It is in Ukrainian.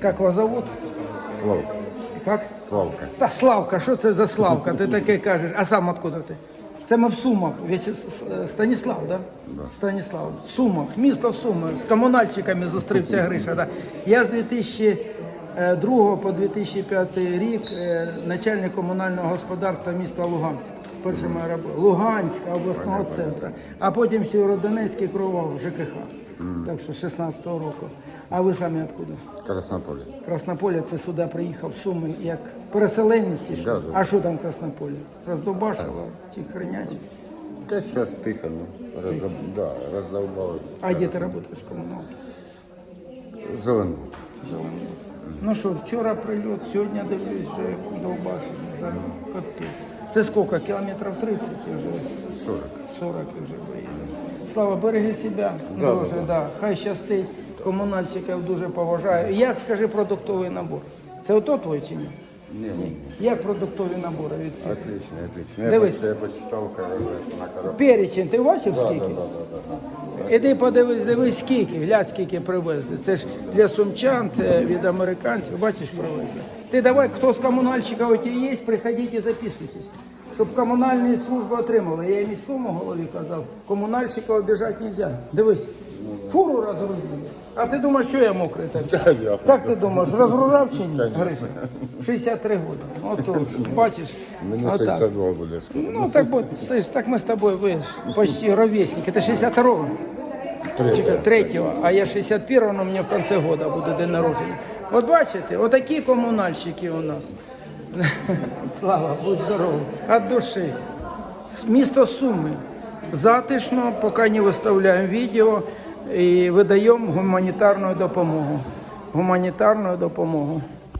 Как вас зовут? Славка. Как? Славка. Та Славка, що це за Славка? Ти таке кажеш. А сам откуда ти? Це ми в Сумах. С- Станіслав, да? Станіслав. Сумах, місто Суми. З комунальщиками зустрівся Гриша. Да? Я з 2002 по 2005 рік е, начальник комунального господарства міста Луганськ. Перша моя робота. Луганська обласного центру. А потім Сєвєродонецький кровав ЖКХ. Так що 16-го року. А ви самі откуда? Краснополе. Краснополя це сюди приїхав Суми як переселенець. чи що? Да, да. А що там Краснополі? Роздобашило чи хренячі. Да сейчас тихо, ну. Раздол... Да, раздолбалось. А де ти працюєш комуналки? Зеленый. Ну що, вчора прильот, сьогодні дивлюсь, вже довбашені за капець. Це скільки? Кілометрів 30 вже 40. 40 вже поїде. Слава, береги себе, Да, друже, да, да. хай щастить, комунальщиків дуже поважаю. Як, скажи, продуктовий набор? Це ото твій чи ні? Не, не. Як продуктові набори від цих? Отлично, отлично. Я, Дивись. поч- я почитал на коробке. Перечень, ти бачив Да, скільки? да, да, да, да. Іди подивись, дивись скільки, глядь, скільки привезли. Це ж для сумчан, це від американців, бачиш, привезли. Ти давай, хто з комунальщиків у тебе є, приходіть і записуйтесь. Щоб комунальні служби отримали. Я і міському голові казав, комунальщика обіжати не можна. Дивись, фуру розгрузили. А ти думаєш, що я мокрий так? Як ти думаєш, розгружав чи ні? Гриша? 63 роки. Отож, бачиш. Мені отак. 62 буде скоро. Ну так от, слышь, так ми з тобою, ви ж почти ровесники. Це 62-го. Чекай, третього, а я 61-го, но мені в кінці года буде день народження. От бачите, отакі комунальщики у нас. Слава, будь здоровий. От душі. Місто Суми. Затишно, поки не виставляємо відео і видаємо гуманітарну допомогу. Гуманітарну допомогу.